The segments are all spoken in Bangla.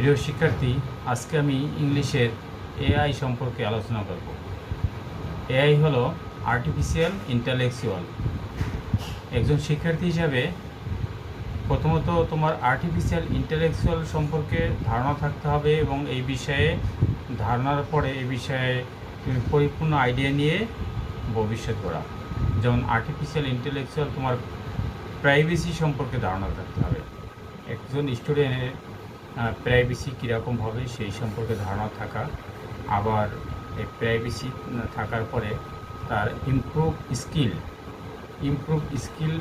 প্রিয় শিক্ষার্থী, আজকে আমি ইংলিশের এআই সম্পর্কে আলোচনা করব। এআই হলো আর্টিফিশিয়াল ইন্টালেকচুয়াল একজন শিক্ষার্থী হিসাবে প্রথমত তোমার আর্টিফিশিয়াল ইন্টালেকচুয়াল সম্পর্কে ধারণা থাকতে হবে এবং এই বিষয়ে ধারণার পরে এই বিষয়ে তুমি পরিপূর্ণ আইডিয়া নিয়ে ভবিষ্যৎ করা যেমন আর্টিফিশিয়াল ইন্টেলেকচুয়াল তোমার প্রাইভেসি সম্পর্কে ধারণা থাকতে হবে। একজন স্টুডেন্টের প্রাইভেসি কীরকম হবে সেই সম্পর্কে ধারণা থাকা। আবার এই প্রাইভেসি থাকার পরে তার ইমপ্রুভ স্কিল ইমপ্রুভ স্কিল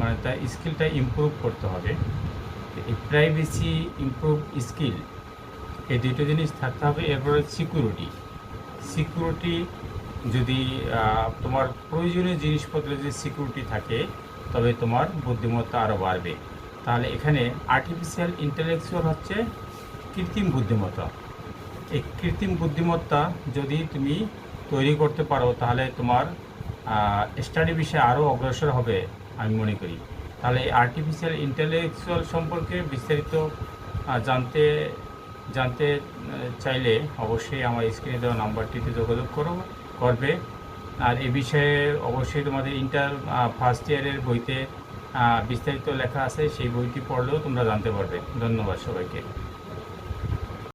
মানে তার স্কিলটা ইমপ্রুভ করতে হবে। এই প্রাইভেসি ইমপ্রুভ স্কিল এই দুটো জিনিস থাকতে হবে। এরপরে সিকিউরিটি সিকিউরিটি যদি তোমার প্রয়োজনীয় জিনিসপত্রে যদি সিকিউরিটি থাকে, তবে তোমার বুদ্ধিমত্তা আরও বাড়বে। তাহলে এখানে আর্টিফিশিয়াল ইন্টেলেকচুয়াল হচ্ছে কৃত্রিম বুদ্ধিমত্তা। এই কৃত্রিম বুদ্ধিমত্তা যদি তুমি তৈরি করতে পারো, তাহলে তোমার স্টাডি বিষয়ে আরও অগ্রসর হবে, আমি মনে করি। তাহলে আর্টিফিশিয়াল ইন্টেলেকচুয়াল সম্পর্কে বিস্তারিত জানতে জানতে চাইলে অবশ্যই আমার স্ক্রিনে দেওয়া নাম্বারটিতে যোগাযোগ করো, করবে। আর এ বিষয়ে অবশ্যই তোমাদের ইন্টার ফার্স্ট ইয়ারের বইতে বিস্তারিত লেখা আছে সেই বইটি পড়লেও তোমরা জানতে পারবে। ধন্যবাদ সবাইকে।